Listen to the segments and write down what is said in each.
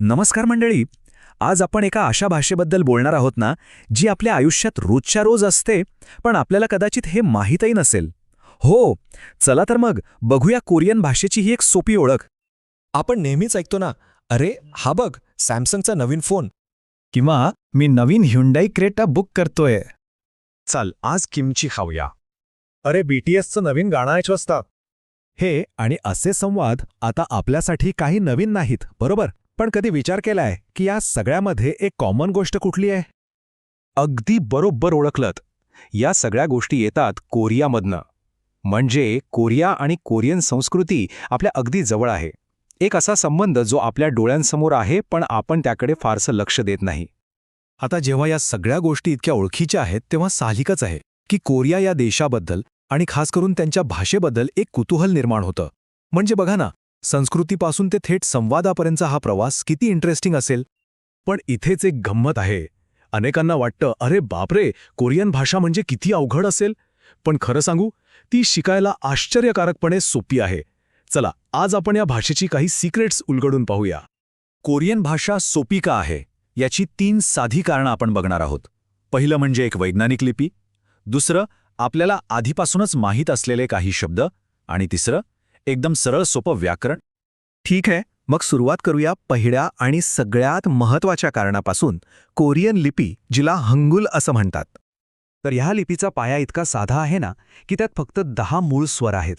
नमस्कार मंडळी. आज आपण एका अशा भाषेबद्दल बोलणार आहोत ना जी आपल्या आयुष्यात रोजच्या रोज असते पण आपल्याला कदाचित हे माहीतही नसेल. हो चला तर मग बघूया कोरियन भाषेची ही एक सोपी ओळख. आपण नेहमीच ऐकतो ना अरे हा बघ सॅमसंगचा नवीन फोन. किंवा मी नवीन ह्युंडाई क्रेटा बुक करतोय. चाल आज किमची खाऊया. अरे बीटीएसचं नवीन गाणं आहे स्वस्ता. हे आणि असे संवाद आता आपल्यासाठी काही नवीन नाहीत बरोबर? पण कधी विचार केलाय की या सगळ्यामध्ये एक कॉमन गोष्ट कुठली आहे? अगदी बरोबर ओळखलत. या सगळ्या गोष्टी येतात कोरियामधनं. म्हणजे कोरिया आणि कोरियन संस्कृती आपल्या अगदी जवळ आहे. एक असा संबंध जो आपल्या डोळ्यांसमोर आहे पण आपण त्याकडे फारसं लक्ष देत नाही. आता जेव्हा या सगळ्या गोष्टी इतक्या ओळखीच्या आहेत तेव्हा साहजिकच आहे की कोरिया या देशाबद्दल आणि खास करून त्यांच्या भाषेबद्दल एक कुतूहल निर्माण होतं. म्हणजे बघा ना संस्कृतीपासून ते थेट संवादापर्यंतचा हा प्रवास किती इंटरेस्टिंग असेल. पण इथेच एक गंमत आहे. अनेकांना वाटतं अरे बापरे कोरियन भाषा म्हणजे किती अवघड असेल. पण खरं सांगू ती शिकायला आश्चर्यकारकपणे सोपी आहे. चला आज आपण या भाषेची काही सिक्रेट्स उलगडून पाहूया. कोरियन भाषा सोपी का आहे? याची तीन साधी कारणं आपण बघणार आहोत. पहिलं म्हणजे एक वैज्ञानिक लिपी. दुसरं आपल्याला आधीपासूनच माहीत असलेले काही शब्द. आणि तिसरं एकदम सरळ सोपं व्याकरण? ठीक आहे. मग सुरुवात करूया पहिल्या आणि सगळ्यात महत्त्वाच्या कारणापासून. कोरियन लिपी जिला हंगुल असं म्हणतात. तर ह्या लिपीचा पाया इतका साधा आहे ना की त्यात फक्त दहा मूळ स्वर आहेत.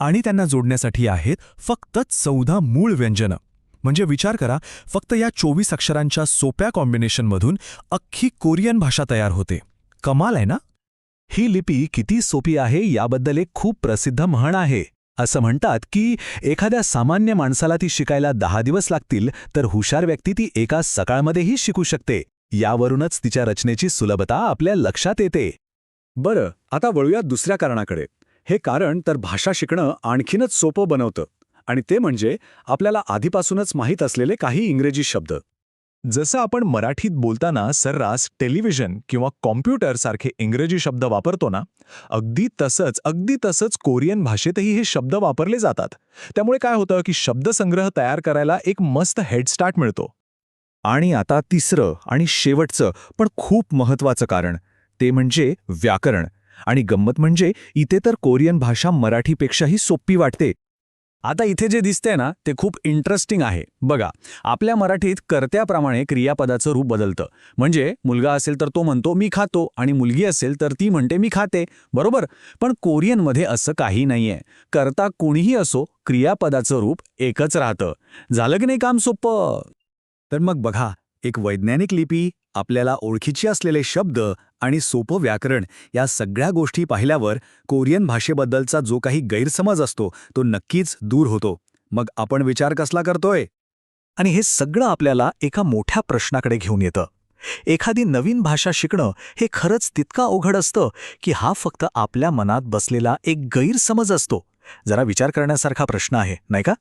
आणि त्यांना जोडण्यासाठी आहेत फक्त चौदा मूळ व्यंजनं. म्हणजे विचार करा फक्त या चोवीस अक्षरांच्या सोप्या कॉम्बिनेशनमधून अख्खी कोरियन भाषा तयार होते. कमाल आहे ना? ही लिपी किती सोपी आहे याबद्दल एक खूप प्रसिद्ध म्हण आहे. असं म्हणतात की एखाद्या सामान्य माणसाला ती शिकायला दहा दिवस लागतील तर हुशार व्यक्ती ती एका सकाळमध्येही शिकू शकते. यावरूनच तिच्या रचनेची सुलभता आपल्या लक्षात येते. बरं आता वळूया दुसऱ्या कारणाकडे. हे कारण तर भाषा शिकणं आणखीनच सोपं बनवतं. आणि ते म्हणजे आपल्याला आधीपासूनच माहीत असलेले काही इंग्रजी शब्द. जसं आपण मराठीत बोलताना सर्रास टेलिव्हिजन किंवा कॉम्प्युटर सारखे इंग्रजी शब्द वापरतो ना अगदी तसंच अगदी तसंच कोरियन भाषेतही हे शब्द वापरले जातात. त्यामुळे काय होतं की शब्दसंग्रह तयार करायला एक मस्त हेडस्टार्ट मिळतो. आणि आता तिसरं आणि शेवटचं पण खूप महत्वाचं कारण ते म्हणजे व्याकरण. आणि गंमत म्हणजे इथे तर कोरियन भाषा मराठीपेक्षाही सोपी वाटते. आता इथे जे दिसतंय ना ते खूप इंटरेस्टिंग आहे. बघा आपल्या मराठीत कर्त्याप्रमाणे क्रियापदाचं रूप बदलतं. म्हणजे मुलगा असेल तर तो म्हणतो मी खातो. आणि मुलगी असेल तर ती म्हणते मी खाते. बरोबर? पण कोरियनमध्ये असं काही नाहीये. करता कोणीही असो क्रियापदाचं रूप एकच राहतं. झालं की नाही काम सोपं? तर मग बघा एक वैज्ञानिक लिपी आपल्याला ओळखीची असलेले शब्द आणि सोपं व्याकरण या सगळ्या गोष्टी पाहिल्यावर कोरियन भाषेबद्दलचा जो काही गैरसमज असतो तो नक्कीच दूर होतो. मग आपण विचार कसला करतोय? आणि हे सगळं आपल्याला एका मोठ्या प्रश्नाकडे घेऊन येतं. एखादी नवीन भाषा शिकणं हे खरंच तितका अवघड असतं की हा फक्त आपल्या मनात बसलेला एक गैरसमज असतो. जरा विचार करण्यासारखा प्रश्न आहे नाही का?